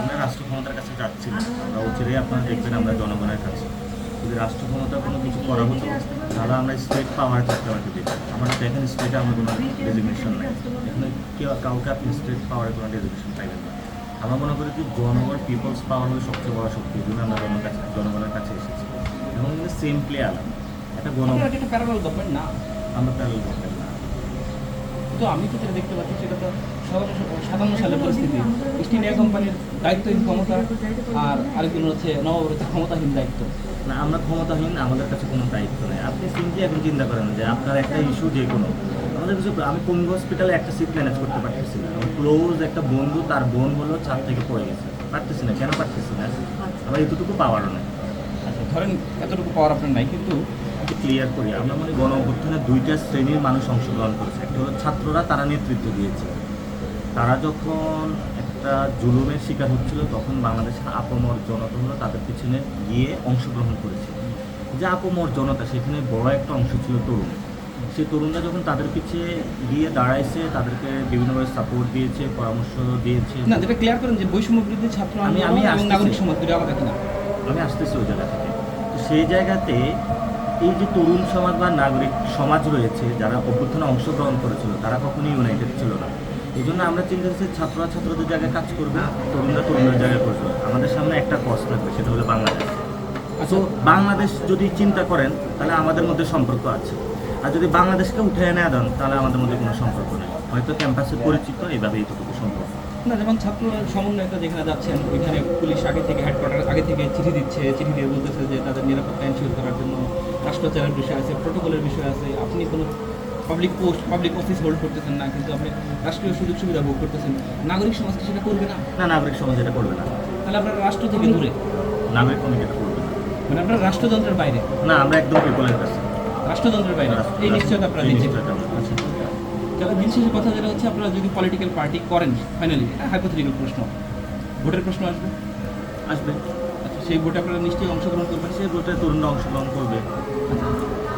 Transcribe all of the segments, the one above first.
আমরা রাষ্ট্র ক্ষমতার কাছে যাচ্ছি না। আমরা অচিরেই আপনারা দেখবেন আমরা জনগণের কাছে। যদি রাষ্ট্র ক্ষমতা কোনো কিছু করা হতো তাহলে আমরা স্টেট পাওয়ার থাকতে আমাকে দিতাম। আমরা দেখেন স্টেটে আমার কোনো ডেজিগনেশন নেই। এখানে কেউ কাউকে আপনি স্টেট পাওয়ারের কোনো ডেজিগনেশন পাইবেন না। আমরা মনে করি যে জনগণ পিপলস পাওয়ার হলো সবচেয়ে বড় শক্তি জন্য আমরা জনগণের কাছে জনগণের কাছে এসেছি। এবং সিম্পলি আলাদা একটা গণ একটা প্যারালাল গভর্নমেন্ট না। আমরা প্যারেল গভর্নমেন্ট না তো আমি তো যেটা দেখতে পাচ্ছি সেটা তো সাতান্ন সালের পরিস্থিতি। ইস্ট ইন্ডিয়া কোম্পানির দায়িত্বহীন ক্ষমতা আর আরেকজন হচ্ছে নবভারতের ক্ষমতাহীন দায়িত্ব। না আমরা ক্ষমতাহীন আমাদের কাছে কোনো দায়িত্ব নেই। আপনি সিম্পলি এখন চিন্তা করেন যে আপনার একটা ইস্যু যে কোনো। আমাদের কিছু আমি পঙ্গু হসপিটালে একটা সিট ম্যানেজ করতে পারতেছি না। ক্লোজ একটা বন্ধু তার বোন হলো ছাদ থেকে পড়ে গেছে। পারতেছি না কেন পারতেছি না? আমার এতটুকু পাওয়ারও নেই। আচ্ছা ধরেন এতটুকু পাওয়ার আপনার নাই কিন্তু ক্লিয়ার করি। আমরা মনে গণ অভ্যুত্থানে দুইটা শ্রেণির মানুষ অংশগ্রহণ করেছে। একটা হলো ছাত্ররা তারা নেতৃত্ব দিয়েছে। তারা যখন একটা জুলুমের শিকার হচ্ছিল তখন বাংলাদেশের আপমর জনতা হলো তাদের পিছনে গিয়ে অংশগ্রহণ করেছে। যে আপমর জনতা সেখানে বড় একটা অংশ ছিল তরুণ। সেই তরুণরা যখন তাদের পিছে গিয়ে দাঁড়াইছে তাদেরকে বিভিন্নভাবে সাপোর্ট দিয়েছে পরামর্শ দিয়েছে। না ক্লিয়ার করেন যে বৈষম্য বিরোধী ছাত্র আমি- আমি আসতেছি। নাগরিক সমাজ দুটো আলাদা কিনা? আমি আসতেছি ওই জায়গা থেকে। তো সেই জায়গাতে এই যে তরুণ সমাজ বা নাগরিক সমাজ রয়েছে যারা অভ্যুত্থানে অংশগ্রহণ করেছিল তারা কখনোই ইউনাইটেড ছিল না। এই জন্য আমরা চিন্তা করছি ছাত্ররা ছাত্রদের জায়গায় কাজ করবে তরুণরা তরুণের জায়গায় করবে। আমাদের সামনে একটা কজ থাকবে সেটা হলো বাংলাদেশ। আচ্ছা তো বাংলাদেশ যদি চিন্তা করেন তাহলে আমাদের মধ্যে সম্পর্ক আছে। আর যদি বাংলাদেশকে উঠে এনে দেন তাহলে আমাদের মধ্যে কোনো সম্পর্ক নেই। হয়তো ক্যাম্পাসে পরিচিত এইভাবে এইটুকু সম্পর্ক। না যেমন ছাত্র সমন্বয়তা যেখানে যাচ্ছেন ওইখানে পুলিশ আগে থেকে হেডকোয়ার্টার আগে থেকে চিঠি দিচ্ছে চিঠি দিয়ে বলতেছে যে তাদের নিরাপত্তা এনশিওর করার জন্য রাষ্ট্রচারের বিষয় আছে প্রোটোকলের বিষয় আছে আপনি কোনো public post public office hold করতেছেন না কিন্তু আপনি রাষ্ট্রীয় সুযোগ সুবিধা ভোগ করতেছেন নাগরিক সমাজ কি সেটা করবে না? না নাগরিক সমাজ এটা করবে না। তাহলে আপনারা রাষ্ট্র থেকে দূরে। নাগরিক এটা করবে না। মানে আপনারা রাষ্ট্রযন্ত্রের বাইরে? না আমরা একদম পিপলের কাছে। রাষ্ট্রযন্ত্রের বাইরে? এই নিশ্চয়তা আপনারা দিচ্ছেন নিশ্চয়তা তাহলে দিন শেষে কথা যেটা হচ্ছে আপনারা যদি পলিটিক্যাল পার্টি করেন ফাইনালি এটা হাইপোথেটিক্যাল প্রশ্ন। ভোটের প্রশ্ন আসবে? আসবে। আচ্ছা সেই ভোটে আপনারা নিশ্চয়ই অংশগ্রহণ করবেন। সেই ভোটে তরুণরা অংশগ্রহণ করবে।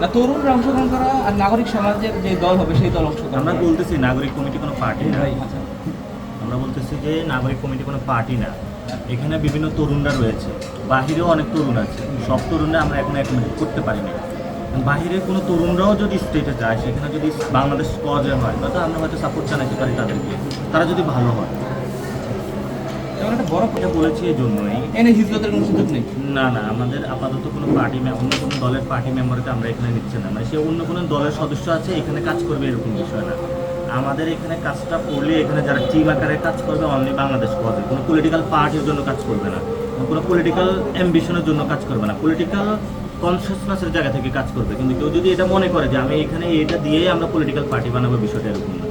না তরুণরা অংশগ্রহণ করা আর নাগরিক সমাজের যে দল হবে সেই দল অংশগ্রহণ আমরা বলতেছি নাগরিক কমিটি কোনো পার্টি না। আচ্ছা। আমরা বলতেছি যে নাগরিক কমিটি কোনো পার্টি না। এখানে বিভিন্ন তরুণরা রয়েছে। বাহিরেও অনেক তরুণ আছে। সব তরুণরা আমরা এখন একমত করতে পারি না বাহিরে কোনো তরুণরাও যদি স্টেটে যায় সেখানে যদি বাংলাদেশ কজে হয় তাহলে আমরা হয়তো সাপোর্ট জানাতে পারি তাদেরকে। তারা যদি ভালো হয়। যেমন একটা বড় এটা বলেছি এই জন্যই এনে হিজরতের কোনো সুযোগ নেই? না না আমাদের আপাতত কোনো পার্টি অন্য কোনো দলের পার্টি মেম্বারকে আমরা এখানে নিচ্ছি না। মানে সে অন্য কোনো দলের সদস্য আছে এখানে কাজ করবে এরকম বিষয় না। আমাদের এখানে কাজটা করলে এখানে যারা টিম আকারে কাজ করবে অনলি বাংলাদেশ করবে কোনো পলিটিক্যাল পার্টির জন্য কাজ করবে না। কোনো পলিটিক্যাল অ্যাম্বিশনের জন্য কাজ করবে না। পলিটিক্যাল কনসিয়াসনেসের জায়গা থেকে কাজ করবে। কিন্তু কেউ যদি এটা মনে করে যে আমি এখানে এটা দিয়েই আমরা পলিটিক্যাল পার্টি বানাবো বিষয়টা এরকম না।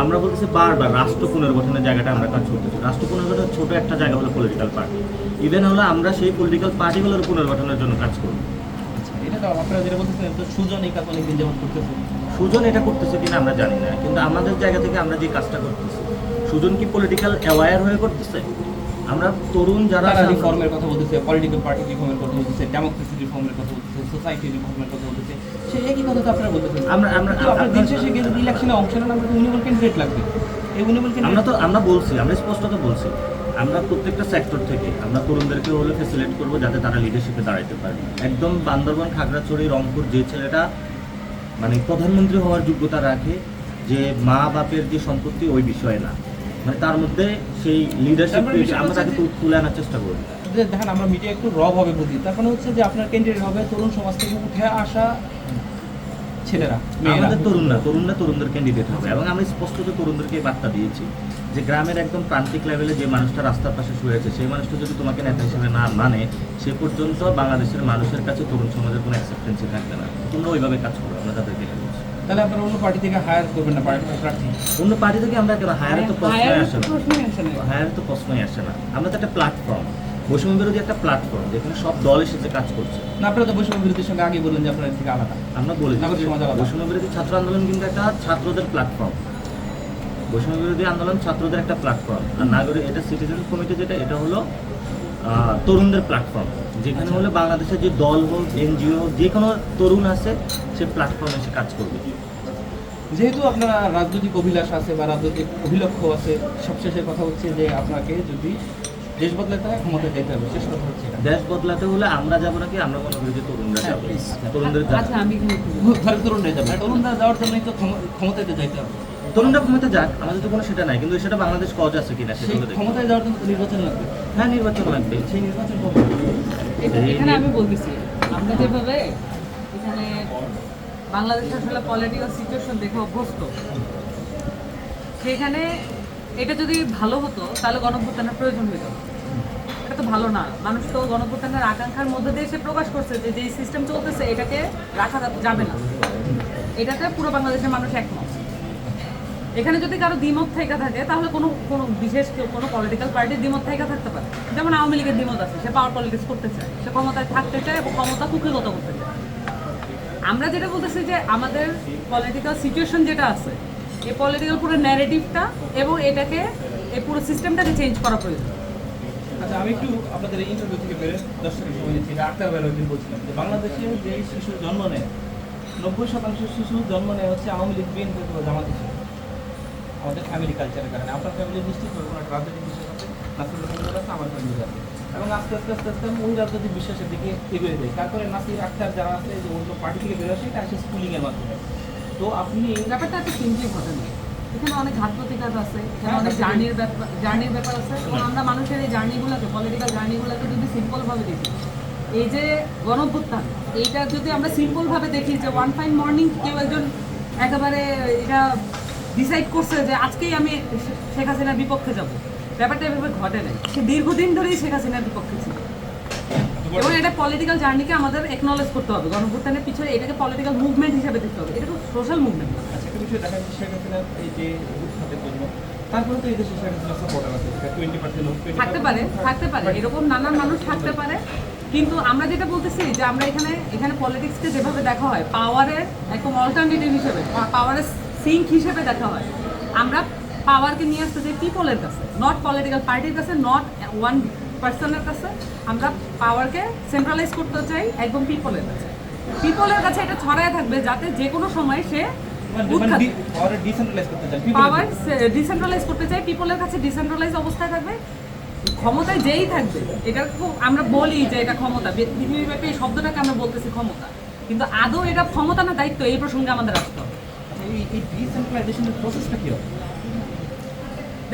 আমরা বলতেছি বারবার রাষ্ট্র পুনর্গঠনের জায়গাটা আমরা কাজ করতেছি। রাষ্ট্র পুনর্গঠনের ছোট একটা জায়গা হলো পলিটিক্যাল পার্টি ইভেন হলো আমরা সেই পলিটিক্যাল পার্টিগুলোর পুনর্গঠনের জন্য কাজ করব আচ্ছা এটা তো আপনারা যেটা বলতেছেন সুজন এটা করতেছে কিনা আমরা জানি না কিন্তু আমাদের জায়গা থেকে আমরা যে কাজটা করতেছি সুজন কি পলিটিক্যাল অ্যাওয়ার হয়ে করতেছে? আমরা তরুণ যারা রিফর্মের কথা বলতেছে পলিটিক্যাল পার্টি রিফর্মের কথা বলতেছে ডেমোক্রেসি রিফর্মের কথা বলতেছে সোসাইটি রিফর্মের কথা বলতেছে কথা তো আপনারা বলতেছেন। আমরা আমরা আপনার দিন শেষে ইলেকশনে অংশ নেন উনিবল ক্যান্ডিডেট লাগবে। এই উনিবল আমরা তো আমরা বলছি আমরা স্পষ্টত বলছি। আমরা প্রত্যেকটা সেক্টর থেকে আমরা তরুণদেরকে হলে ফেসিলেট করব যাতে তারা লিডারশিপে দাঁড়াইতে পারে। একদম বান্দরবান খাগড়াছড়ি রংপুর যে ছেলেটা মানে প্রধানমন্ত্রী হওয়ার যোগ্যতা রাখে যে মা বাপের যে সম্পত্তি ওই বিষয়ে না। মানে তার মধ্যে সেই লিডারশিপ আমরা তাকে তুলে আনার চেষ্টা করব। দেখেন আমরা মিডিয়া একটু রব হবে বুঝি তার মানে হচ্ছে যে আপনার ক্যান্ডিডেট হবে তরুণ সমাজ থেকে উঠে আসা ছেলেরা আমাদের তরুণরা তরুণরা তরুণদের ক্যান্ডিডেট হবে। এবং আমরা স্পষ্টত তরুণদেরকে বার্তা দিয়েছি যে গ্রামের একদম প্রান্তিক লেভেলে যে মানুষটা রাস্তার পাশে শুয়ে আছে সেই মানুষটা যদি তোমাকে নেতা হিসেবে না মানে সে পর্যন্ত বাংলাদেশের মানুষের কাছে তরুণ সমাজের কোনো অ্যাকসেপ্টেন্সই থাকবে না। তোমরা ওইভাবে কাজ করো আমরা তাদেরকে তাহলে আপনারা অন্য পার্টি থেকে হায়ার করবেন না প্রার্থী? অন্য পার্টি থেকে আমরা হায়ারে তো প্রশ্নই আসে না। প্রশ্নই আসে না। হায়ারে তো প্রশ্নই আসে না। আমরা তো একটা প্ল্যাটফর্ম বৈষম্য বিরোধী একটা প্ল্যাটফর্ম যেখানে সব দল এসেছে কাজ করছে। না আপনারা তো বৈষম্য বিরোধীর সঙ্গে আগে বললেন যে আপনারা থেকে আলাদা। আমরা বলেছি। বৈষম্য বিরোধী ছাত্র আন্দোলন কিন্তু একটা ছাত্রদের প্ল্যাটফর্ম বৈষম্য বিরোধী আন্দোলন ছাত্রদের একটা প্ল্যাটফর্ম আর নাগরিক এটা সিটিজেন কমিটি যেটা এটা হলো তরুণদের প্ল্যাটফর্ম যেখানে হলো বাংলাদেশের যে দল হোক এনজিও যে কোনো তরুণ আছে সে প্ল্যাটফর্মে এসে কাজ করবে। যেহেতু আপনারা রাজনৈতিক অভিলাষ আছে বা রাজনৈতিক অভিলক্ষ আছে সবশেষে কথা হচ্ছে যে আপনাকে যদি দেশ বদলাতে হয় ক্ষমতা যেতে হবে। শেষ কথা হচ্ছে দেশ বদলাতে হলে আমরা যাব নাকি? আমরা মনে করি যে তরুণরা হ্যাঁ, যাবে? তরুণদের আচ্ছা আমি। ধরে তরুণরা যাবে। তরুণরা যাওয়ার জন্যই তো ক্ষম- ক্ষমতাতে যাইতে হবে। তরুণরা ক্ষমতা যাক আমাদের তো কোনো সেটা নাই কিন্তু সেটা বাংলাদেশ কজ আছে কিনা দেখি ক্ষমতায় যাওয়ার জন্য নির্বাচন লাগবে। হ্যাঁ নির্বাচন লাগবে। সেই নির্বাচন কবে এখানে আমি বলতেছি আমরা যেভাবে এখানে বাংলাদেশের আসলে পলিটিক্যাল সিচুয়েশন দেখে অভ্যস্ত সেখানে এটা যদি ভালো হতো, তাহলে গণভ্যুত্থানের প্রয়োজন হইতো। না। এটা তো ভালো না। মানুষ তো গণভ্যুত্থানের আকাঙ্ক্ষার মধ্যে দিয়ে সে প্রকাশ করছে যে যেই সিস্টেম চলতেছে, এটাকে রাখা যাবে না। এটাতে পুরো বাংলাদেশের মানুষ একমত। এখানে যদি কারও দ্বিমত থেকে থাকে, তাহলে কোনো কোনো বিশেষ কেউ, কোনো পলিটিক্যাল পার্টির দ্বিমত থেকে থাকতে পারে। যেমন আওয়ামী লীগের দ্বিমত আছে, সে পাওয়ার পলিটিক্স করতে চায়। সে ক্ষমতায় থাকতে চায় এবং ক্ষমতা কুকিগত করতে চায়। আমরা যেটা বলতেছি যে, আমাদের পলিটিক্যাল সিচুয়েশন যেটা আছে এই পলিটিক্যাল পুরো ন্যারেটিভটা এবং এটাকে এই পুরো সিস্টেমটাকে চেঞ্জ করা প্রয়োজন। আচ্ছা আমি একটু আপনাদের এই ইন্টারভিউ থেকে বেরোয় দর্শকের সময় এটা আক্তার বের একদিন বলছিলাম যে বাংলাদেশে যে শিশু জন্ম নেয়, নব্বই শতাংশ শিশু জন্ম নেয় হচ্ছে আওয়ামী লীগ, বিএনপি জামাত হিসেবে। আমাদের ফ্যামিলি কালচারের কারণে। আপনার ফ্যামিলি নিশ্চিত করে কোনো একটা রাজনৈতিক বিশ্বাস আছে? আমার ফ্যামিলি আছে। এবং আস্তে আস্তে আস্তে আস্তে আমি ওই রাজনৈতিক বিশ্বাসের দিকে এগিয়ে যাই। তারপরে নাসির আক্তার যারা আছে, যে অন্য পার্টি থেকে বেরোয় সেটা আসে স্কুলিংয়ের মাধ্যমে। তো আপনি ব্যাপারটা এত সিম্পলি ঘটে না। এখানে অনেক ঘাত প্রতিঘাত আছে এখানে হ্যাঁ, অনেক জার্নির ব্যাপার জার্নির ব্যাপার আছে। এবং আমরা মানুষের এই জার্নিগুলোকে পলিটিক্যাল জার্নিগুলোকে যদি সিম্পলভাবে দেখি এই যে গণভ্যুত্থান এইটা যদি আমরা সিম্পলভাবে দেখি যে ওয়ান ফাইন মর্নিং কেউ একজন একেবারে এটা ডিসাইড করছে যে আজকেই আমি শেখ হাসিনার বিপক্ষে যাব ব্যাপারটা এভাবে ঘটে নাই। সে দীর্ঘদিন ধরেই শেখ হাসিনার বিপক্ষে ছিল। এবং এটা পলিটিক্যাল জার্নিকে আমাদের একনলেজ করতে হবে। গণভ্যুত্থানের পিছনে এটাকে পলিটিক্যাল মুভমেন্ট হিসেবে দেখতে হবে। এটা তো সোশ্যাল মুভমেন্ট আচ্ছা একটা বিষয় দেখা যাচ্ছে শেখ এই যে উৎখাতের জন্য। তারপরে তো এই দেশে শেখ হাসিনার সাপোর্টার আছে টোয়েন্টি পার্সেন্ট থাকতে পারে থাকতে পারে। এরকম নানান মানুষ থাকতে পারে। কিন্তু আমরা যেটা বলতেছি যে আমরা এখানে এখানে পলিটিক্সকে যেভাবে দেখা হয় পাওয়ারের একদম অল্টারনেটিভ হিসেবে পাওয়ারের সিঙ্ক হিসেবে দেখা হয়। আমরা পাওয়ারকে নিয়ে আসতে চাই পিপলের কাছে নট পলিটিক্যাল পার্টির কাছে নট ওয়ান পার্সনের কাছে আমরা পাওয়ারকে সেন্ট্রালাইজ করতে চাই একদম পিপলের কাছে। পিপলের কাছে এটা ছড়ায় থাকবে যাতে যে কোনো সময় সে পাওয়ারে পাওয়ার ডিসেন্ট্রালাইজ করতে চাই পিপলের কাছে। ডিসেন্ট্রালাইজ অবস্থায় থাকবে। ক্ষমতায় যেই থাকবে এটা খুব আমরা বলি যে এটা ক্ষমতা। পৃথিবীব্যাপী এই শব্দটাকে আমরা বলতেছি ক্ষমতা। কিন্তু আদৌ এটা ক্ষমতা না দায়িত্ব এই প্রসঙ্গে আমাদের আসতে হবে। আচ্ছা, এই ডিসেন্ট্রালাইজেশনের প্রসেসটা কি হবে?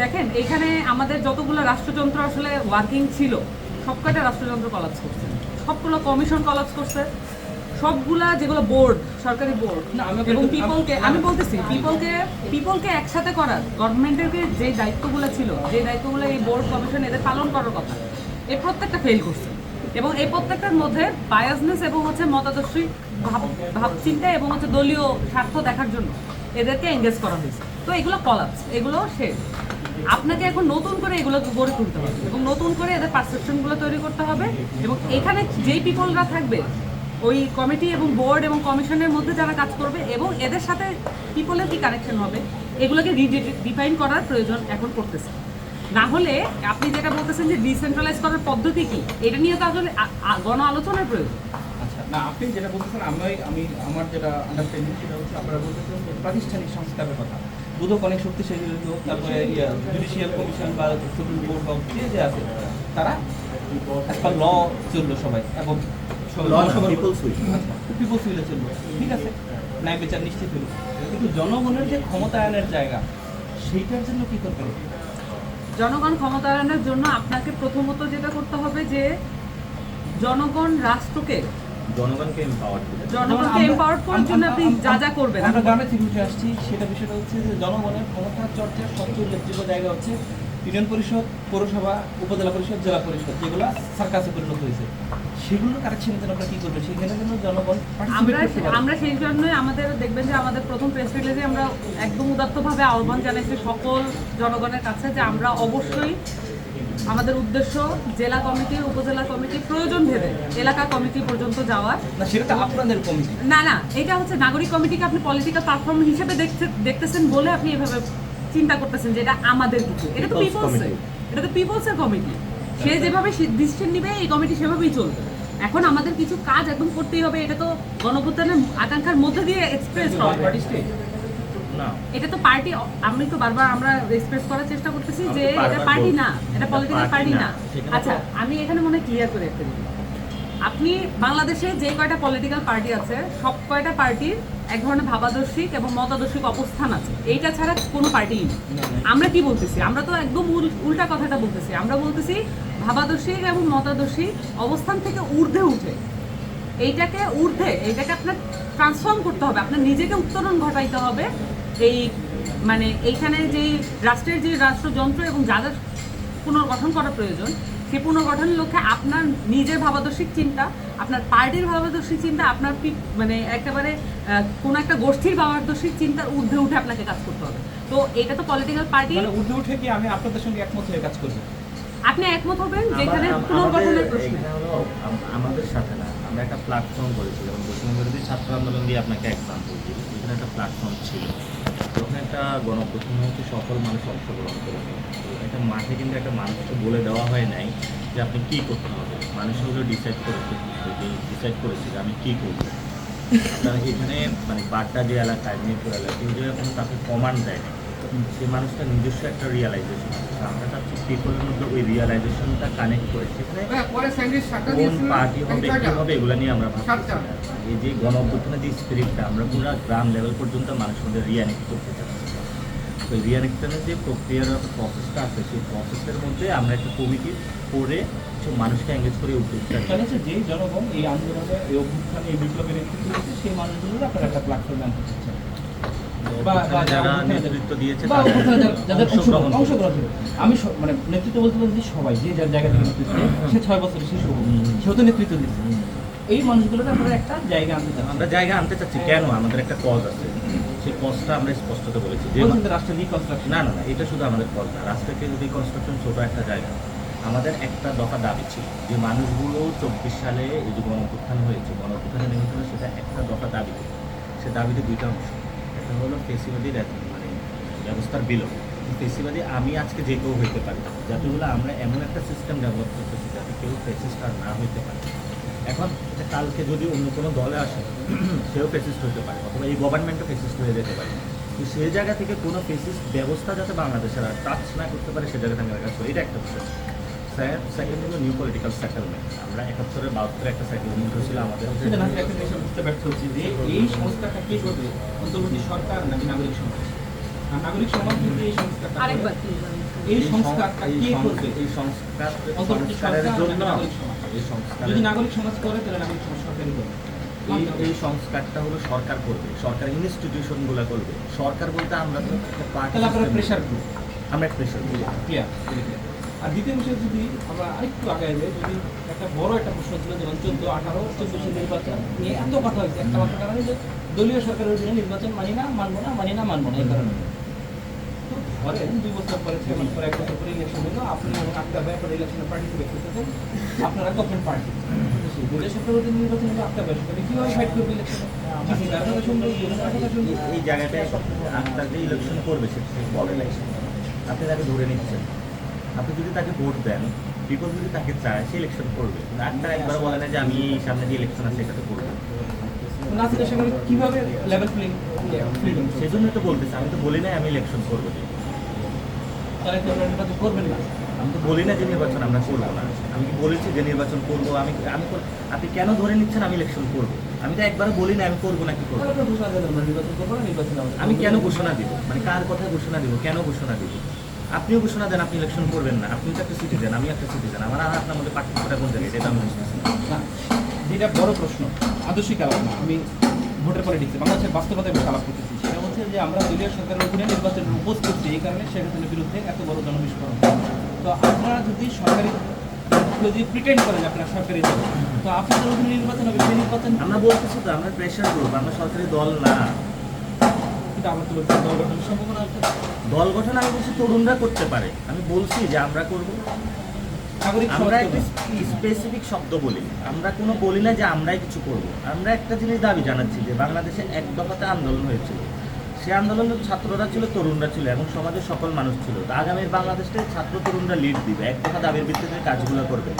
দেখেন এখানে আমাদের যতগুলো রাষ্ট্রযন্ত্র আসলে ওয়ার্কিং ছিল সবকটা রাষ্ট্রযন্ত্র কলাপস করছে। সবগুলো কমিশন কলাপস করছে। সবগুলা যেগুলো বোর্ড সরকারি বোর্ড এবং পিপলকে আমি বলতেছি পিপলকে পিপলকে একসাথে করার গভর্নমেন্টের যে দায়িত্বগুলো ছিল যে দায়িত্বগুলো এই বোর্ড কমিশন এদের পালন করার কথা এই প্রত্যেকটা ফেল করছে। এবং এই প্রত্যেকটার মধ্যে বায়াসনেস এবং হচ্ছে মতাদর্শী ভাব ভাবচিন্তা এবং হচ্ছে দলীয় স্বার্থ দেখার জন্য এদেরকে এঙ্গেজ করা হয়েছে। তো এগুলো কলাপস এগুলো শেষ। আপনাকে এখন নতুন করে এগুলোকে গড়ে তুলতে হবে এবং নতুন করে এদের পারসেপশনগুলো তৈরি করতে হবে এবং এখানে যেই পিপলরা থাকবে, ওই কমিটি এবং বোর্ড এবং কমিশনের মধ্যে যারা কাজ করবে এবং এদের সাথে পিপলের কি কানেকশন হবে, এগুলোকে ডিফাইন করার প্রয়োজন এখন করতেছে না হলে আপনি যেটা বলতেছেন যে ডিসেন্ট্রালাইজ করার পদ্ধতি কি, এটা নিয়ে তো আসলে গণ আলোচনার প্রয়োজন। না আপনি যেটা বলতেছেন আমি আমি আমার যেটা আন্ডারস্ট্যান্ডিং সেটা হচ্ছে আপনারা বলতেছেন যে প্রাতিষ্ঠানিক সংস্কারের কথা। দুদক অনেক শক্তিশালী হইল তারপরে জুডিশিয়াল কমিশন বা সুপ্রিম কোর্ট হোক যে যে আছে তারা একটা ল চলল সবাই এবং। পিপলস উইলে চলল। ঠিক আছে ন্যায় বিচার নিশ্চিত হলো। কিন্তু জনগণের যে ক্ষমতায়নের জায়গা সেইটার জন্য কি করবেন? জনগণ ক্ষমতায়নের জন্য আপনাকে প্রথমত যেটা করতে হবে যে জনগণ রাষ্ট্রকে জনগণকে এম্পাওয়ার জনগণকে এম্পাওয়ার করার জন্য আপনি যা যা করবেন। আমরা গ্রামে থেকে উঠে আসছি। সেটা বিষয়টা হচ্ছে যে জনগণের ক্ষমতা চর্চার সবচেয়ে উল্লেখযোগ্য জায়গা হচ্ছে ইউনিয়ন পরিষদ পৌরসভা উপজেলা পরিষদ জেলা পরিষদ যেগুলো সার্কাসে পরিণত হয়েছে। সেগুলো কারেকশনের জন্য আমরা কি করবেন সেখানে যেন জনগণ আমরা participate করতে পারে। আমরা সেই জন্যই আমাদের দেখবেন যে আমাদের প্রথম প্রেস রিলিজে আমরা একদম উদাত্তভাবে আহ্বান জানাইছি সকল জনগণের কাছে যে আমরা অবশ্যই আমাদের উদ্দেশ্য জেলা কমিটি উপজেলা কমিটি প্রয়োজন ভেবে এলাকা কমিটি পর্যন্ত যাওয়ার। না সেটা আপনাদের কমিটি। না না এটা হচ্ছে নাগরিক কমিটিকে আপনি পলিটিক্যাল প্ল্যাটফর্ম হিসেবে দেখতে দেখতেছেন বলে আপনি এভাবে চিন্তা করতেছেন যে এটা আমাদের কিছু। এটা তো committee। এটা তো পিপলসের কমিটি। সে যেভাবে ডিসিশন নিবে এই কমিটি সেভাবেই চলবে। এখন আমাদের কিছু কাজ একদম করতেই হবে এটা তো গণভুত্থানের আকাঙ্ক্ষার মধ্যে দিয়ে এক্সপ্রেস হবে। এটা তো পার্টি আমি তো বারবার আমরা এক্সপ্রেস করার চেষ্টা করতেছি যে এটা পার্টি না এটা পলিটিক্যাল পার্টি না। আচ্ছা আমি এখানে মনে ক্লিয়ার করে জিনিস। আপনি বাংলাদেশে যে কয়টা পলিটিক্যাল পার্টি আছে সব কয়টা পার্টির এক ধরনের ভাবাদর্শিক এবং মতাদর্শিক অবস্থান আছে? এইটা ছাড়া কোনো পার্টি নেই। আমরা কি বলতেছি? আমরা তো একদম উল্টা কথাটা বলতেছি। আমরা বলতেছি ভাবাদর্শিক এবং মতাদর্শিক অবস্থান থেকে ঊর্ধ্বে উঠে। এইটাকে ঊর্ধ্বে এইটাকে আপনার ট্রান্সফর্ম করতে হবে আপনার নিজেকে উত্তরণ ঘটাইতে হবে। এই মানে এইখানে যে রাষ্ট্রের যে রাষ্ট্রযন্ত্র এবং যাদের পুনর্গঠন করা প্রয়োজন সেই পুনর্গঠনের লক্ষ্যে আপনার নিজের ভাবাদর্শিক চিন্তা আপনার পার্টির ভাবাদর্শিক চিন্তা আপনার মানে একেবারে কোনো একটা গোষ্ঠীর ভাবাদর্শিক চিন্তার ঊর্ধ্বে উঠে আপনাকে কাজ করতে হবে। তো এটা তো পলিটিক্যাল পার্টি মানে উঠে উঠে কি আমি আপনাদের সঙ্গে একমত হয়ে কাজ করব? আপনি একমত হবেন যেখানে পুনর্গঠনের আমাদের প্রশ্ন। আমাদের সাথে না আমরা একটা প্ল্যাটফর্ম করেছি যেমন পশ্চিমবঙ্গ ছাত্র আন্দোলন দিয়ে আপনাকে এক্সাম্পল দিই। এখানে একটা প্ল্যাটফর্ম ছিল। ওখানে একটা গণপ্রথম হচ্ছে সকল মানুষ অংশগ্রহণ করে একটা মাঠে কিন্তু একটা মানুষকে বলে দেওয়া হয় নাই যে আপনি কী করতে হবে। মানুষ হলেও ডিসাইড করেছে ডিসাইড করেছে যে আমি কী করব। আপনার এখানে মানে বাড্ডা যে এলাকায়, মিরপুর এলাকায়, কেউ যে কোনো তাকে কমান্ড দেয় না সেই মানুষটা নিজস্ব একটা রিয়েলাইজেশন আমরা চাচ্ছি পিপলের মধ্যে ওই রিয়েলাইজেশনটা কানেক্ট করে সেখানে কোন পার্টি হবে কি হবে এগুলো নিয়ে আমরা ভাবছি। এই যে গণ অভ্যুত্থানের যে স্পিরিটটা আমরা পুরো গ্রাম লেভেল পর্যন্ত মানুষের মধ্যে রিয়ানেক্ট করতে চাচ্ছি। তো রিয়ানেক্টনের যে প্রক্রিয়ার প্রসেসটা আছে সেই প্রসেসের মধ্যে আমরা একটা কমিটি করে কিছু মানুষকে এঙ্গেজ করে উদ্যোগটা। তাহলে হচ্ছে যে জনগণ এই আন্দোলনে এই অভ্যুত্থানে এই বিপ্লবের নেতৃত্ব সেই মানুষগুলোর আপনারা একটা প্ল্যাটফর্মে আনতে চাচ্ছেন। যারা নেতৃত্ব দিয়েছে। আমি মানে নেতৃত্ব বলতে সবাই যে যার জায়গা থেকে নেতৃত্ব সে ছয় বছরের শিশু সেও তো নেতৃত্ব দিচ্ছে এই মানুষগুলোকে আপনারা একটা জায়গা আনতে চাচ্ছেন আমরা জায়গা আনতে চাচ্ছি। কেন? আমাদের একটা কজ আছে। সেই কজটা আমরা স্পষ্টত বলেছি যে রিকনস্ট্রাকশন না না না এটা শুধু আমাদের কজ না। রাস্তাকে যদি কনস্ট্রাকশন ছোট একটা জায়গা আমাদের একটা দফা দাবি ছিল যে মানুষগুলো চব্বিশ সালে এই যে গণপ্রত্থান হয়েছে গণপ্রত্থানে নেমেছিল সেটা একটা দফা দাবি ছিল সে দাবিতে দুইটা অংশ। একটা হলো ফেসিবাদী মানে ব্যবস্থার বিলোপ। ফেসিবাদী আমি আজকে যে কেউ হইতে পারি, যাতে হলো আমরা এমন একটা সিস্টেম ডেভেলপ করতেছি যাতে কেউ ফেসিস্ট আর না হইতে পারে। এখন কালকে যদি অন্য কোনো দলে আসে, সেও ফেসিস্ট হতে পারে, অথবা এই গভর্নমেন্টও ফেসিস্ট হয়ে যেতে পারে। তো সেই জায়গা থেকে কোনো ফেসিস্ট ব্যবস্থা যাতে বাংলাদেশের আর টাচ না করতে পারে, সে জায়গাতে আমরা কাজ করি এটা একটা বিষয়। স্যার সেকেন্ড হলো নিউ পলিটিক্যাল সেটেলমেন্ট আমরা একাত্তরের বাহাত্তরে একটা সেটেলমেন্ট হয়েছিল আমাদের। একটা জিনিস বুঝতে ব্যর্থ হচ্ছি যে এই সংস্কারটা কে করবে? অন্তর্বর্তী সরকার নাকি নাগরিক সমাজ? নাগরিক সমাজ যদি এই আরেকবার এই সংস্কারটা এই কে করবে? এই সংস্কার অন্তর্বর্তী সংস্কারের সরকার জন্য নাকি নাগরিক সমাজ? এই সংস্কারের যদি নাগরিক সমাজ করে তাহলে নাগরিক সমাজ সরকারই করবে। এই এই সংস্কারটা হলো সরকার করবে। সরকার ইনস্টিটিউশনগুলো করবে। সরকার বলতে আমরা তো একটা তাহলে প্রেশার গ্রুপ আমরা প্রেশার ক্লিয়ার আর দ্বিতীয় বিষয় যদি আমরা আরেকটু আগে যাই, যদি একটা বড় একটা প্রশ্ন ছিল যেমন চোদ্দ আঠারো চব্বিশে নির্বাচন নিয়ে এত কথা হয়েছে, একটা মাত্র কারণে যে দলীয় সরকারের অধীনে নির্বাচন মানি না, মানবো না, মানি না, মানবো না, এই কারণে। তো ধরেন দুই বছর পরে, ছয় মাস পরে, এক বছর পরে ইলেকশন হলো, আপনি এবং আক্তার ভাই পরে ইলেকশনে পার্টিসিপেট করতেছেন আপনারা গভর্নমেন্ট পার্টি দলীয় সরকারের নির্বাচন কীভাবে ইলেকশনে কথা কথা এই- জায়গাটায় আপনার যে ইলেকশন করবে সেটা বলে নাই আপনি তাকে ধরে নিচ্ছেন। আপনি যদি তাকে ভোট দেন পিপল যদি তাকে চায় সে ইলেকশন করবে। আপনার একবার বলে না যে আমি এই সামনে যে ইলেকশন আছে এটাতে করব। লেভেল প্লেইং তো বলতেছি আমি তো বলি নাই আমি ইলেকশন করব কি করবেন না? আমি তো বলি না যে নির্বাচন আমরা করব না। আমি কি বলেছি যে নির্বাচন করব? আমি আমি আপনি কেন ধরে নিচ্ছেন আমি ইলেকশন করব? আমি তো একবারও বলি না আমি করব আমরা নির্বাচন করব আমি কেন ঘোষণা দিব? মানে কার কথা ঘোষণা দিব? কেন ঘোষণা দিব? আপনিও ঘোষণা দেন আপনি ইলেকশন করবেন না। আপনি তো একটা সিটিজেন আমি একটা সিটি দেন। আমার আর আপনার মধ্যে পার্থক্যটা কোন জায়গায়? এটা আমি না। না যেটা বড় প্রশ্ন আদর্শিক আলাপ আমি ভোটার পলিটিক্সে বাংলাদেশের বাস্তবতায় আলাপ করতেছি। সেটা হচ্ছে যে আমরা দলীয় সরকারের অধীনে নির্বাচন উপোজ করছি এই কারণে শেখ হাসিনার বিরুদ্ধে এত বড় জনবিস্ফোরণ। তো আপনারা যদি সরকারি যদি প্রিটেন্ড করেন আপনারা সরকারি দল তো আপনাদের অধীনে নির্বাচন হবে সেই নির্বাচন আমরা বলতেছি তো আমরা প্রেশার গ্রুপ আমরা সরকারি দল না। কিন্তু দল গঠনের সম্ভাবনা আছে। দল গঠন আমি বলছি তরুণরা করতে পারে। আমি বলছি যে আমরা করব। আমরা একটা স্পেসিফিক শব্দ বলি। আমরা কোনো বলি না যে আমরাই কিছু করব। আমরা একটা জিনিস দাবি জানাচ্ছি যে বাংলাদেশে এক দফাতে আন্দোলন হয়েছিল। সে আন্দোলনের ছাত্ররা ছিল তরুণরা ছিল এবং সমাজের সকল মানুষ ছিল। আগামীর বাংলাদেশে ছাত্র তরুণরা লিড দিবে। এক দফা দাবির ভিত্তিতে কাজগুলো করবে।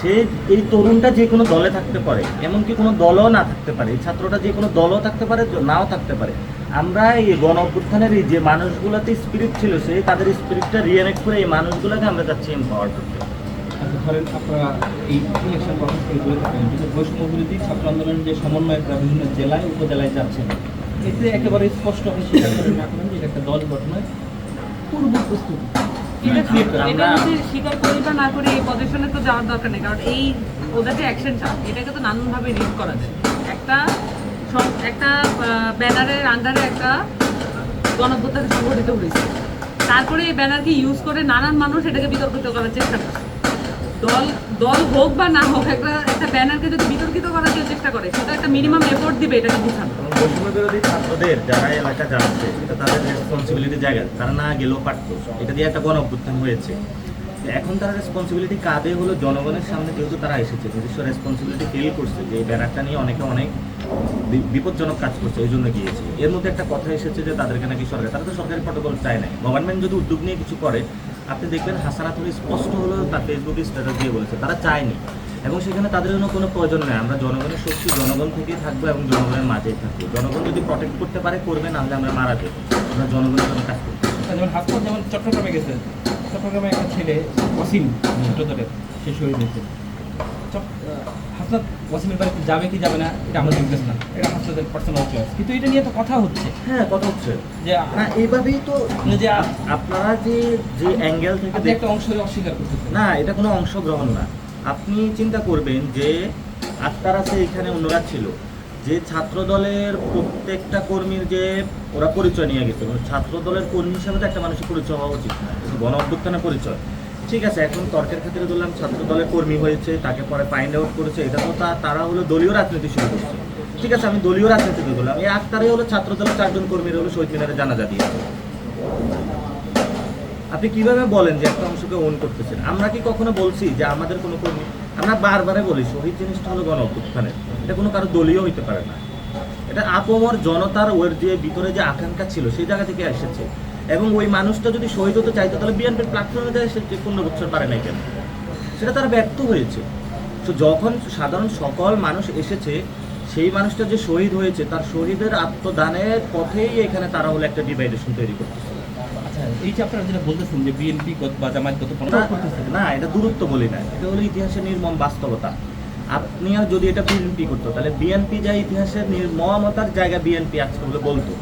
সে এই তরুণটা যে কোনো দলে থাকতে পারে। এমনকি কোনো দলও না থাকতে পারে। এই ছাত্রটা যে কোনো দলও থাকতে পারে নাও থাকতে পারে। আমরা এই গণ অভ্যুত্থানের এই যে মানুষগুলোতে স্পিরিট ছিল সেই তাদের স্পিরিটটা রিয়েনেক্ট করে এই মানুষগুলোকে আমরা যাচ্ছি এম্পাওয়ার করতে। আচ্ছা, ধরেন আপনারা এই ইলেকশন প্রসেস থেকে থাকেন কিন্তু বৈষম্য বিরোধী ছাত্র আন্দোলনের যে সমন্বয়করা বিভিন্ন জেলায় উপজেলায় যাচ্ছেন এতে একেবারে স্পষ্ট আপনি স্বীকার করেন না করেন যে এটা একটা দল গঠনের পূর্ব প্রস্তুতি। স্বীকার করি বা না করি এই পজিশনে তো যাওয়ার দরকার নেই কারণ এই ওদের যে তো নানানভাবে রিড করা যায়। একটা একটা ব্যানারের আন্ডারে একটা গণভ্যুত্থান সংগঠিত হয়েছে। তারপরে এই ব্যানারকে ইউজ করে নানান মানুষ এটাকে বিতর্কিত করার চেষ্টা করছে দল দল হোক বা না হোক, একটা একটা ব্যানারকে যদি বিতর্কিত করার যে চেষ্টা করে, সেটা একটা মিনিমাম এফোর্ট দিবে এটাকে বোঝানো। ছাত্রদের যারা তাদের রেসপন্সিবিলিটি জায়গা। তারা না গেলেও এটা দিয়ে একটা হয়েছে। এখন তারা রেসপন্সিবিলিটি জনগণের সামনে তারা এসেছে, নিজস্ব রেসপন্সিবিলিটি ফিল করছে যে এই ব্যানারটা নিয়ে অনেকে অনেক বিপজ্জনক কাজ করছে ওই জন্য গিয়েছে। এর মধ্যে একটা কথা এসেছে যে তাদেরকে নাকি সরকার তারা তো সরকারি প্রটোকল চায় না গভর্নমেন্ট যদি উদ্যোগ নিয়ে কিছু করে আপনি দেখবেন হাসানাত স্পষ্ট হলো তার ফেসবুকে স্ট্যাটাস দিয়ে বলেছে তারা চায়নি এবং সেখানে তাদের জন্য কোনো প্রয়োজন নেই। আমরা জনগণের শক্তি জনগণ থেকেই থাকব এবং জনগণের মাঝেই থাকব। জনগণ যদি প্রটেক্ট করতে পারে করবে না হলে আমরা মারা যাব। আমরা জনগণের জন্য কাজ করব। যেমন হাসপাতাল যেমন চট্টগ্রামে গেছে চট্টগ্রামে একটা ছেলে ওয়াসিম ছোটদের সে শহীদ হয়েছে। হাসনাত ওয়াসিমের বাড়িতে যাবে কি যাবে না এটা আমাদের না এটা হাসনাতের পার্সোনাল চয়েস কিন্তু এটা নিয়ে তো কথা হচ্ছে। হ্যাঁ কথা হচ্ছে। যে না এইভাবেই তো মানে যে আপনারা যে যে অ্যাঙ্গেল থেকে একটা অংশ অস্বীকার করতেছেন। না এটা কোনো অংশগ্রহণ না। আপনি চিন্তা করবেন যে আক্তার আছে এখানে অন্যরা ছিল। যে ছাত্র দলের প্রত্যেকটা কর্মীর যে ওরা পরিচয় নিয়ে গেছে। ছাত্র দলের কর্মী হিসাবে তো একটা মানুষের পরিচয় হওয়া উচিত না। গণ অভ্যুত্থানের পরিচয়। ঠিক আছে, এখন তর্কের ক্ষেত্রে ধরলাম ছাত্র দলের কর্মী হয়েছে, তাকে পরে ফাইন্ড আউট করেছে, এটা তো তারা হলো দলীয় রাজনীতি শুরু করছে। ঠিক আছে, আমি দলীয় রাজনীতিতে বললাম এই আক্তারে হলো ছাত্র দলের চারজন কর্মীর হলো শহীদ মিনারে জানাজা দিয়েছে আপনি কীভাবে বলেন যে একটা অংশকে ওন করতেছেন? আমরা কি কখনো বলছি যে আমাদের কোনো কর্মী, আমরা বারবারে বলি, শহীদ জিনিসটা হলো গণ অভ্যুত্থানের এটা কোনো কারও দলীয় হইতে পারে না। এটা আপমর জনতার ওর যে, ভিতরে যে আকাঙ্ক্ষা ছিল, সেই জায়গা থেকে এসেছে। এবং ওই মানুষটা যদি শহীদ হতে চাইতো তাহলে বিএনপির প্ল্যাটফর্মে যায় সে পনেরো বছর পারে নাই কেন? সেটা তারা ব্যর্থ হয়েছে। তো যখন সাধারণ সকল মানুষ এসেছে সেই মানুষটা যে শহীদ হয়েছে তার শহীদের আত্মদানের পথেই এখানে তারা হলো একটা ডিভাইডেশন তৈরি করতেছে। আচ্ছা এই যে আপনারা যেটা বলতেছেন যে বিএনপি বা জামায়াত গত না, এটা দূরত্ব বলি না। এটা হলো ইতিহাসের নির্মম বাস্তবতা। আপনি আর যদি এটা বিএনপি করতো তাহলে বিএনপি যা ইতিহাসের নির্মমতার জায়গা বিএনপি আজকে বলে বলতো।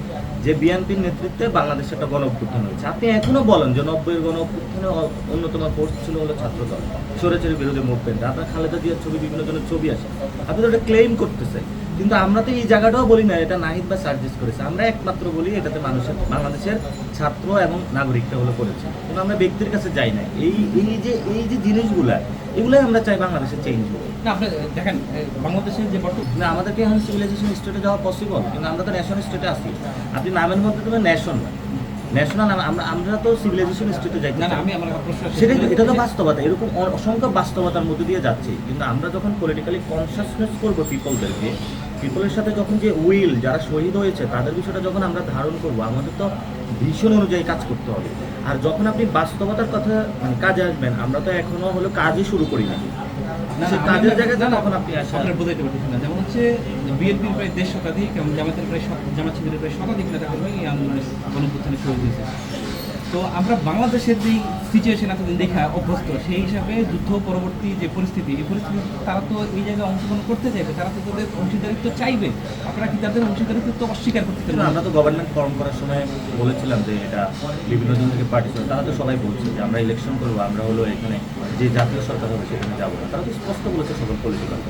যে বিএনপির নেতৃত্বে বাংলাদেশে একটা গণ অভ্যুত্থান হয়েছে। আপনি এখনও বলেন যে নব্বইয়ের গণ অভ্যুত্থানে অন্যতম ফোর্স ছিল হলো ছাত্রদল। সরেচের বিরোধী মুভমেন্ট আপনার খালেদা জিয়ার ছবি বিভিন্ন জনের ছবি আসে। আপনি তো এটা ক্লেম করতেছেন। কিন্তু আমরা তো এই জায়গাটাও বলি না এটা নাহিদ বা সার্ভিস করেছে। আমরা একমাত্র বলি এটাতে মানুষের বাংলাদেশের ছাত্র এবং নাগরিকটা হলো করেছে। কিন্তু আমরা ব্যক্তির কাছে যাই না। এই এই যে এই যে জিনিসগুলো এগুলাই আমরা চাই বাংলাদেশে চেঞ্জ হোক। না আপনি দেখেন বাংলাদেশের যে না আমাদেরকে এখন সিভিলাইজেশন স্টেটে যাওয়া পসিবল কিন্তু আমরা তো ন্যাশনাল স্টেটে আসি আপনি নামের মধ্যে তুমি ন্যাশন ন্যাশনাল আমরা আমরা তো সিভিলাইজেশন স্টেটে যাই না আমি আমার সেটাই এটা তো বাস্তবতা। এরকম অসংখ্য বাস্তবতার মধ্যে দিয়ে যাচ্ছে। কিন্তু আমরা যখন পলিটিক্যালি কনসিয়াসনেস করব পিপলদেরকে পিপলের সাথে যখন যে উইল যারা শহীদ হয়েছে তাদের বিষয়টা যখন আমরা ধারণ করব আমাদের তো ভীষণ অনুযায়ী কাজ করতে হবে। আর যখন আপনি বাস্তবতার কথা মানে কাজে আসবেন আমরা তো এখনও হলো কাজই শুরু করি না কাজের না, তখন আপনি আসেন হচ্ছে বিএনপির প্রায় দেড় শতাধিক এবং জামাতের প্রায় জামাত শিবিরের প্রায় শতাধিক নেতা কর্মী এই আন্দোলনের গণপ্রথানে শহীদ হয়েছে তো আমরা বাংলাদেশের যে সিচুয়েশন এতদিন দেখা অভ্যস্ত, সেই হিসাবে যুদ্ধ পরবর্তী যে পরিস্থিতি, এই পরিস্থিতি তারা তো এই জায়গায় অংশগ্রহণ করতে চাইবে, তারা তো তাদের অংশীদারিত্ব চাইবে। আপনারা কি তাদের অংশীদারিত্ব তো অস্বীকার করতে কিন্তু আমরা তো গভর্নমেন্ট ফর্ম করার সময় বলেছিলাম যে এটা বিভিন্ন জন থেকে পার্টিসিপেট তারা তো সবাই বলছে যে আমরা ইলেকশন করব, আমরা হলো এখানে যে জাতীয় সরকার হবে সেখানে যাব তারা তো স্পষ্ট বলেছে সকল পলিটিক্যাল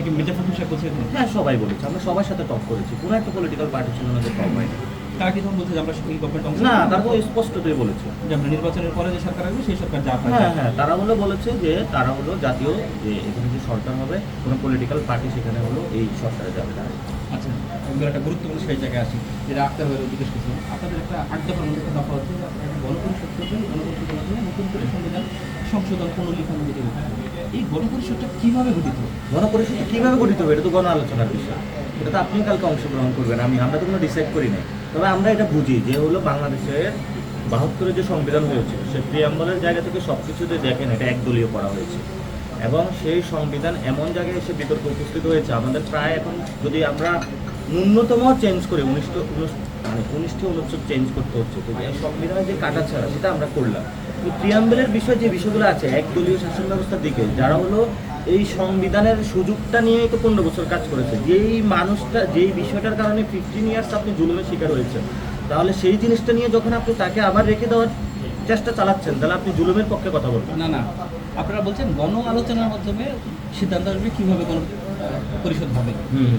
এটা কি মির্জা ফখরুল সাহেব বলছে হ্যাঁ সবাই বলেছে আমরা সবার সাথে টক করেছি। কোনো একটা পলিটিক্যাল পার্টি ছিল না যে টক হয়নি। তারা কি তখন বলছে যে আমরা এই গভর্নমেন্ট অংশ? না তারা তো স্পষ্টতই বলেছে। যে আমরা নির্বাচনের পরে যে সরকার আসবে সেই সরকার যা পায় হ্যাঁ হ্যাঁ তারা হলো বলেছে যে তারা হলো জাতীয় যে এখানে যে সরকার হবে কোনো পলিটিক্যাল পার্টি সেখানে হলো এই সরকারে যাবে না। আচ্ছা এবার একটা গুরুত্বপূর্ণ সেই জায়গায় আসি। যেটা আক্তার হয়ে জিজ্ঞেস করছিলাম আপনাদের একটা আট দফার মধ্যে একটা দফা হচ্ছে আপনারা একটা গণপরিষদ করবেন গণপরিষদের নতুন করে সংবিধান সংশোধন পুনর্লিখন হবে এই গণপরিষদটা কীভাবে গঠিত গণপরিষদ কীভাবে গঠিত হবে? এটা তো গণ আলোচনার বিষয়। এটা তো আপনি কালকে অংশগ্রহণ করবেন, আমি আমরা তো কোনো ডিসাইড করি নাই। তবে আমরা এটা বুঝি যে হলো বাংলাদেশের বাহাত্তরের যে সংবিধান হয়েছে, সে প্রিয়াম্বলের জায়গা থেকে সব কিছুতে দেখেন, এটা একদলীয় করা হয়েছে। এবং সেই সংবিধান এমন জায়গায় এসে বিতর্ক উপস্থিত হয়েছে, আমাদের প্রায় এখন যদি আমরা ন্যূনতম চেঞ্জ করে উনিশটা মানে উনিশটি অনুচ্ছেদ চেঞ্জ করতে হচ্ছে, তো এই সংবিধানের যে কাটা ছাড়া সেটা আমরা করলাম। প্রিয়াম্বেলের বিষয় যে বিষয়গুলো আছে একদলীয় শাসন ব্যবস্থার দিকে যারা হলো এই সংবিধানের সুযোগটা নিয়েই তো পনেরো বছর কাজ করেছে। যেই মানুষটা যেই বিষয়টার কারণে ফিফটিন ইয়ার্স আপনি জুলুমের শিকার হয়েছেন তাহলে সেই জিনিসটা নিয়ে যখন আপনি তাকে আবার রেখে দেওয়ার চেষ্টা চালাচ্ছেন তাহলে আপনি জুলুমের পক্ষে কথা বলবেন। না না। আপনারা বলছেন গণ আলোচনার মাধ্যমে সিদ্ধান্ত আসবে কীভাবে গণ পরিষদ হবে।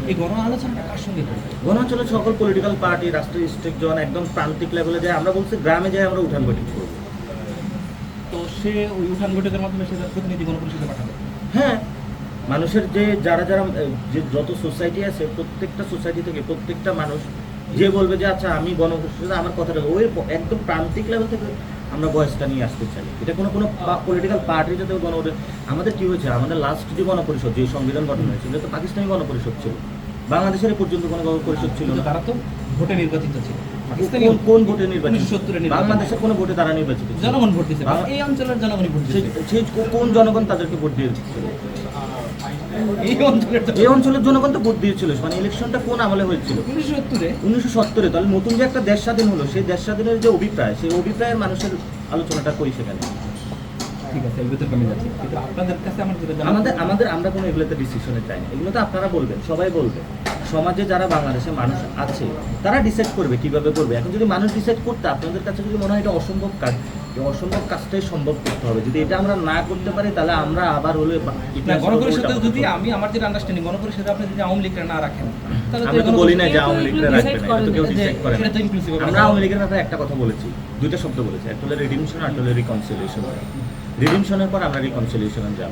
এই গণ আলোচনাটা কার সঙ্গে করবে গণঅঞ্চলের সকল পলিটিক্যাল পার্টি রাষ্ট্রীয় স্টেট জন একদম প্রান্তিক লেভেলে যায় আমরা বলছি গ্রামে যাই আমরা উঠান বৈঠক করব। সে ওই উঠান বৈঠকের মাধ্যমে সে তার প্রতিনিধি গণপরিষদে পাঠাবে। হ্যাঁ। মানুষের যে যারা যারা যে যত সোসাইটি আছে প্রত্যেকটা সোসাইটি থেকে প্রত্যেকটা মানুষ যে বলবে যে আচ্ছা আমি গণপরিষদে আমার কথাটা ওই একদম প্রান্তিক লেভেল থেকে আমরা বয়সটা নিয়ে আসতে চাই। এটা কোনো কোনো পলিটিক্যাল পার্টি যাতে গণ আমাদের কী হয়েছে? আমাদের লাস্ট যে গণপরিষদ যে সংবিধান গঠন হয়েছিল এটা তো পাকিস্তানি গণপরিষদ ছিল বাংলাদেশের পর্যন্ত কোনো গণপরিষদ ছিল না। তারা তো ভোটে নির্বাচিত ছিল। কোন- কোন ভোটে নির্বাচিত? উনিশশো সত্তরে নির্বাচিত। বাংলাদেশের কোনো ভোটে তারা নির্বাচিত জনগণ ভোট দিচ্ছে এই অঞ্চলের জনগণই ভোট দিচ্ছে কোন জনগণ তাদেরকে ভোট দিয়েছিল এই অঞ্চলের জনগণ। তো ভোট দিয়েছিল। মানে ইলেকশনটা কোন আমলে হয়েছিল? উনিশশো সত্তরে। উনিশশো সত্তরে। তাহলে নতুন যে একটা দেশ স্বাধীন হলো সেই দেশ স্বাধীনের যে অভিপ্রায় সেই অভিপ্রায়ের মানুষের আলোচনাটা করি সেখানে। ঠিক আছে এর কমে যাচ্ছে। কিন্তু আপনাদের কাছে আমার আমাদের আমাদের আমরা কোনো এগুলোতে ডিসিশনে চাই না এগুলো তো আপনারা বলবেন সবাই বলবে। সমাজে যারা বাংলাদেশে মানুষ আছে তারা ডিসাইড করবে কীভাবে করবে। এখন যদি মানুষ ডিসাইড করতে আপনাদের কাছে যদি মনে হয় এটা অসম্ভব কাজ এই অসম্ভব কাজটাই সম্ভব করতে হবে। যদি এটা আমরা না করতে পারি তাহলে আমরা আবার হলে গণপরিষদে যদি আমি আমার যেটা আন্ডারস্ট্যান্ডিং গণপরিষদে আপনি যদি আওয়ামী লীগরা না রাখেন তাহলে তো বলি না যে আওয়ামী লীগরা রাখবে না তো কেউ ডিসাইড করে না। সেটা তো inclusive হবে। আমরা আওয়ামী লীগের ব্যাপারে একটা কথা বলেছি দুইটা শব্দ বলেছি একটা হলো রিডিমশন আর একটা হলো রিকনসিলিয়েশন রিডিমশনের পর আমরা রিকনসিলিয়েশনে যাব।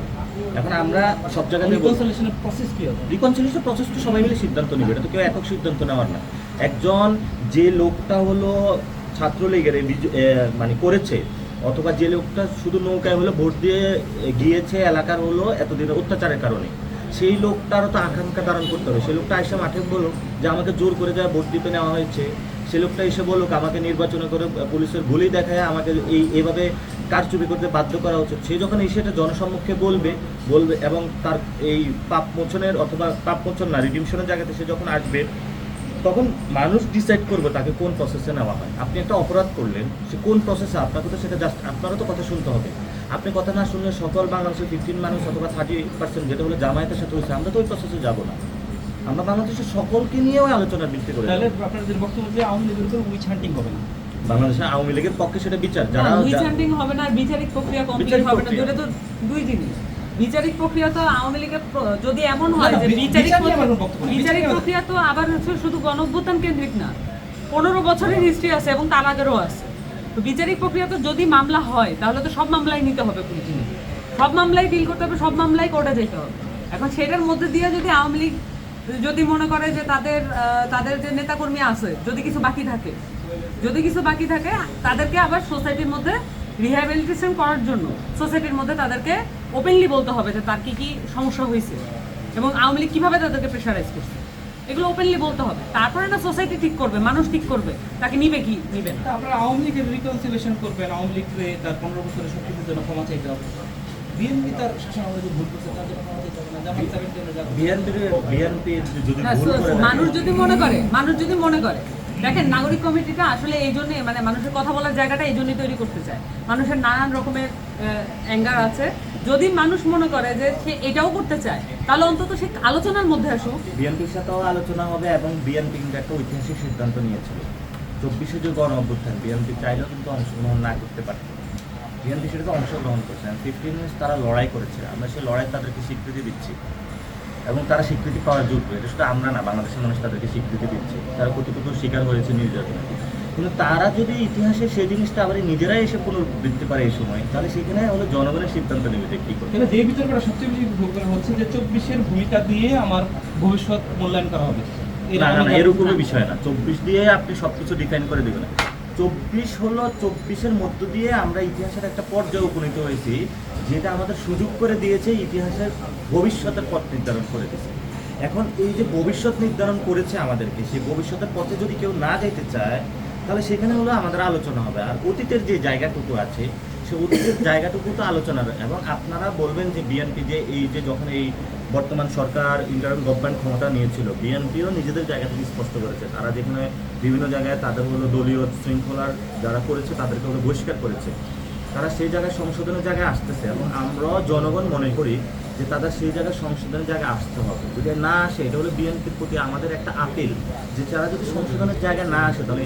এখন আমরা সব জায়গায় রিকনসিলিয়েশনের প্রসেস কি হবে? রিকনসিলিয়েশন প্রসেস তো সবাই মিলে সিদ্ধান্ত নেবে এটা তো কেউ একক সিদ্ধান্ত নেওয়ার না। একজন যে লোকটা হলো ছাত্রলীগের মানে করেছে অথবা যে লোকটা শুধু নৌকায় হলো ভোট দিয়ে গিয়েছে এলাকার হলো এতদিন অত্যাচারের কারণে। সেই লোকটারও তো আকাঙ্ক্ষা ধারণ করতে হবে। সেই লোকটা এসে মাঠে বলল যে আমাকে জোর করে যা ভোট দিতে নেওয়া হয়েছে। সে লোকটা এসে বলল আমাকে নির্বাচনে করে পুলিশের গুলি দেখায়, আমাকে এই এইভাবে কারচুপি করতে বাধ্য করা উচিত সে যখন এসে এটা জনসম্মুখে বলবে বলবে এবং তার এই পাপ মোচনের অথবা পাপ মোচন না রিডিমশনের জায়গাতে সে যখন আসবে, তখন মানুষ ডিসাইড করবে তাকে কোন প্রসেসে নেওয়া হয়। আপনি একটা অপরাধ করলেন, সে কোন প্রসেসে আপনাকে তো সেটা জাস্ট আপনারও তো কথা শুনতে হবে। আপনি কথা না শুনলে সকল বাংলাদেশের ফিফটিন মানুষ অথবা থার্টি পার্সেন্ট যেটা হলো জামায়াতের সাথে হয়েছে আমরা তো ওই প্রসেসে যাব না আমরা বাংলাদেশের সকলকে নিয়েও আলোচনা ভিত্তি করে তাহলে আপনাদের বক্তব্য যে আওয়ামী লীগের উপর উইচ হান্টিং হবে না বাংলাদেশের আওয়ামী লীগের পক্ষে সেটা বিচার যারা যা- রিচার্ডিং হবে না আর বিচারিক প্রক্রিয়া কমপ্লিট হবে না। দুটো তো দুই জিনিস বিচারিক প্রক্রিয়া তো আওয়ামী লীগের যদি এমন হয় যে বিচারিক। বিচারিক প্রক্রিয়া তো আবার হচ্ছে শুধু গণঅভ্যুত্থান কেন্দ্রিক না পনেরো বছরের হিস্ট্রি আছে এবং তার আগেরও আছে তো বিচারিক প্রক্রিয়া তো যদি মামলা হয়, তাহলে তো সব মামলায় নিতে হবে পুলিশ সব মামলায় ডিল করতে হবে, সব মামলায় কোর্টে যেতে হবে। এখন সেটার মধ্যে দিয়ে যদি আওয়ামী লীগ যদি মনে করে যে তাদের তাদের যে নেতাকর্মী আছে, যদি কিছু বাকি থাকে, যদি কিছু বাকি থাকে, তাদেরকে আবার সোসাইটির মধ্যে রিহ্যাবিলিটেশন করার জন্য সোসাইটির মধ্যে তাদেরকে ওপেনলি বলতে হবে যে তার কি কি সমস্যা হয়েছে। এবং আওয়ামী লীগ কীভাবে তাদেরকে প্রেশারাইজ করছে? এগুলো ওপেনলি বলতে হবে। তারপরে না সোসাইটি ঠিক করবে মানুষ ঠিক করবে। তাকে নিবে কি? নিবে না। আপনারা আওয়ামী লীগের রিকনসিলেশন করবেন আওয়ামী লীগকে তার পনেরো বছরের কিছুর জন্য ক্ষমা চাইতে হবে। বিএনপি তার শাসন আমলে যে ভুল করছে তার জন্য ক্ষমা চাইতে হবে না। জামাত ইসলামের জন্য যা- বিএনপি যদি মানুষ যদি মনে করে মানুষ যদি মনে করে। দেখেন নাগরিক কমিটিটা আসলে এই জন্য মানে মানুষের কথা বলার জায়গাটা এই জন্যই তৈরি করতে চায়। মানুষের নানান রকমের অ্যাঙ্গার আছে। যদি মানুষ মনে করে যে সে এটাও করতে চায়, তাহলে অন্তত সে আলোচনার মধ্যে আসুক। বিএনপির সাথেও আলোচনা হবে এবং বিএনপি কিন্তু একটা ঐতিহাসিক সিদ্ধান্ত নিয়েছিল। চব্বিশে যে গণ অভ্যুত্থান, বিএনপি চাইলেও কিন্তু অংশগ্রহণ না করতে পারত। বিএনপি সেটাতে অংশগ্রহণ করছে। ফিফটিন মিনিটস তারা লড়াই করেছে আমরা সেই লড়াই তাদেরকে স্বীকৃতি দিচ্ছি। এবং তারা স্বীকৃতি পাওয়ার যোগ্য। এটা শুধু আমরা না, বাংলাদেশের মানুষ তাদেরকে স্বীকৃতি দিচ্ছে। তারা কতটুকু শিকার হয়েছে নির্যাতনের কিন্তু তারা যদি ইতিহাসে সেই জিনিসটা আবার নিজেরাই এসে পুনরাবৃত্তি পারে এই সময় তাহলে সেখানে হলো জনগণের সিদ্ধান্ত নেবে যে কী করবে। যে বিতর্কটা সবচেয়ে বেশি হচ্ছে যে চব্বিশের ভূমিকা দিয়ে আমার ভবিষ্যৎ মূল্যায়ন করা হবে। না না না এরকমই বিষয় না। চব্বিশ দিয়ে আপনি সবকিছু ডিফাইন করে দেবেন। চব্বিশ হলো চব্বিশের মধ্য দিয়ে আমরা ইতিহাসের একটা পর্যায়ে উপনীত হয়েছি যেটা আমাদের সুযোগ করে দিয়েছে ইতিহাসের ভবিষ্যতের পথ নির্ধারণ করে দিয়েছে। এখন এই যে ভবিষ্যৎ নির্ধারণ করেছে আমাদেরকে সেই ভবিষ্যতের পথে যদি কেউ না যেতে চায় তাহলে সেখানে হলো আমাদের আলোচনা হবে। আর অতীতের যে জায়গাটুকু আছে, সে অতীতের জায়গাটুকু তো আলোচনার এবং আপনারা বলবেন যে বিএনপি যে এই যে যখন এই বর্তমান সরকার ইন্টারিম গভর্নমেন্ট ক্ষমতা নিয়েছিল বিএনপিও নিজেদের জায়গা থেকে স্পষ্ট করেছে। তারা যেখানে বিভিন্ন জায়গায় তাদের হলো দলীয় শৃঙ্খলার যারা করেছে, তাদেরকে হলো বহিষ্কার করেছে। তারা সেই জায়গায় সংশোধনের জায়গায় আসতেছে। এবং আমরাও জনগণ মনে করি যে তাদের সেই জায়গায় সংশোধনের জায়গায় আসতে হবে। যদি না আসে এটা হলো বিএনপির প্রতি আমাদের একটা আপিল যে তারা যদি সংশোধনের জায়গায় না আসে তাহলে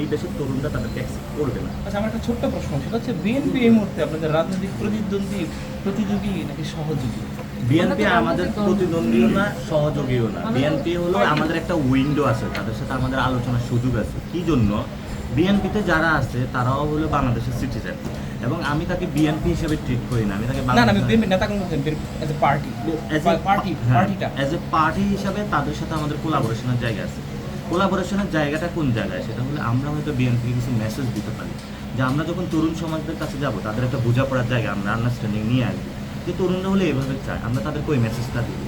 এই দেশের তরুণরা তাদের অ্যাকসেপ্ট করবে না। আচ্ছা আমার একটা ছোট্ট প্রশ্ন সেটা হচ্ছে বিএনপি এই মুহূর্তে আপনাদের রাজনৈতিক প্রতিদ্বন্দ্বী প্রতিযোগী নাকি সহযোগী? বিএনপি আমাদের প্রতিদ্বন্দ্বীও না সহযোগীও না। বিএনপি হলো আমাদের একটা উইন্ডো আছে তাদের সাথে আমাদের আলোচনার সুযোগ আছে। কি জন্য? বিএনপিতে যারা আছে তারাও হলো বাংলাদেশের সিটিজেন এবং আমি তাকে বিএনপি হিসেবে ট্রিট করি না আমি তাকে না না আমি বিএনপি নেতা কোনো এজ এ পার্টি পার্টি পার্টিটা as a পার্টি হিসাবে তাদের সাথে আমাদের কোলাবোরেশনের জায়গা আছে। কোলাবোরেশনের জায়গাটা কোন জায়গায়? সেটা হলে আমরা হয়তো বিএনপিকে কিছু মেসেজ দিতে পারি। যে আমরা যখন তরুণ সমাজদের কাছে যাব তাদের একটা বোঝাপড়ার জায়গা আমরা আন্ডারস্ট্যান্ডিং নিয়ে আসব। যে তরুণরা হলে এভাবে চায় আমরা তাদেরকে ওই মেসেজটা দিই।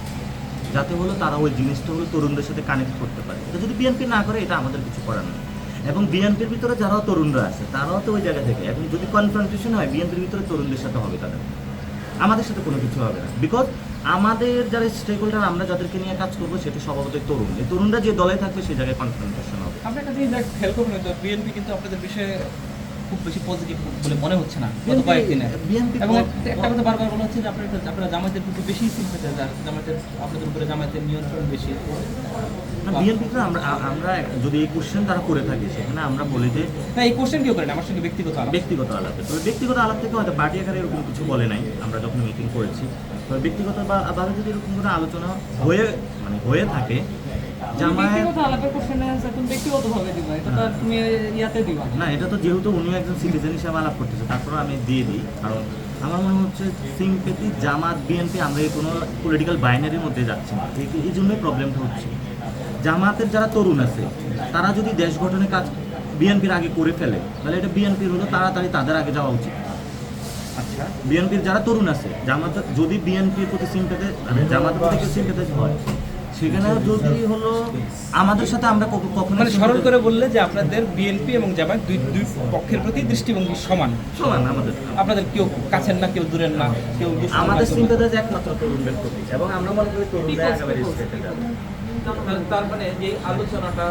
যাতে হলো তারা ওই জিনিসটা হলো তরুণদের সাথে কানেক্ট করতে পারে। এটা যদি বিএনপি না করে এটা আমাদের কিছু করার নেই। এবং বিএনপির ভিতরে যারাও তরুণরা আছে তারাও তো ওই জায়গা থেকে। এবং যদি কনফ্রন্টেশন হয় বিএনপির ভিতরে তরুণদের সাথে হবে তাদের। আমাদের সাথে কোনো কিছু হবে না। বিকজ আমাদের যারা স্টেক হোল্ডার আমরা যাদেরকে নিয়ে কাজ করব সেটা স্বভাবতই তরুণ। এই তরুণরা যে দলে থাকবে সেই জায়গায় কনফ্রন্টেশন হবে। আপনি একটা জিনিস খেয়াল করবেন তো বিএনপি কিন্তু আপনাদের বিষয়ে খুব বেশি পজিটিভ বলে মনে হচ্ছে না গত কয়েকদিনে। বিএনপি এবং একটা- একটা কথা বারবার বলা হচ্ছে যে আপনারা আপনারা জামাতের প্রতি বেশি সিম্পেটাইজার জামাতের আপনাদের উপরে জামাতের নিয়ন্ত্রণ বেশি। বিএনপিতে আমরা আমরা যদি এই কোশ্চেন তারা করে থাকি সেখানে আমরা বলি যে না এই কোশ্চেন কেউ করেন আমার সঙ্গে ব্যক্তিগত আলাপ। ব্যক্তিগত আলাপে। তবে ব্যক্তিগত আলাপ থেকে হয়তো পার্টি আকারে এরকম কিছু বলে নাই আমরা যখন মিটিং করেছি। তবে ব্যক্তিগত বা- ভাবে যদি এরকম কোনো আলোচনা হয়ে মানে হয়ে থাকে না। এটা তো যেহেতু উনিও একজন সিটিজেন হিসেবে আলাপ করতেছে তারপরে আমি দিয়ে দিই কারণ আমার মনে হচ্ছে সিম্পেতি জামাত বিএনপি আমরা এই কোনো পলিটিক্যাল বাইনারির মধ্যে যাচ্ছি না। এই- এই জন্যই প্রবলেমটা হচ্ছে। জামাতের যারা তরুণ আছে তারা যদি দেশ গঠনে কাজ বিএনপির আগে করে ফেলে তাহলে এটা বিএনপির হলো তাড়াতাড়ি তাদের আগে যাওয়া উচিত। আচ্ছা। বিএনপির যারা তরুণ আছে জামাত যদি বিএনপির প্রতি সিম্পেতে জামাতের প্রতি সিম্পেতে হয় সেখানে যদি হলো আমাদের সাথে আমরা কখনো মানে সরল করে বললে যে আপনাদের বিএনপি এবং জামাত দুই দুই পক্ষের প্রতি দৃষ্টিভঙ্গি সমান। সমান আমাদের। আপনাদের কেউ কাছের না কেউ দূরের না কেউ আমাদের সিম্পেথাইজ একমাত্র তরুণদের প্রতি এবং আমরা মনে করি তরুণরা একেবারে স্টেটে যাবে। তার- মানে যে আলোচনাটা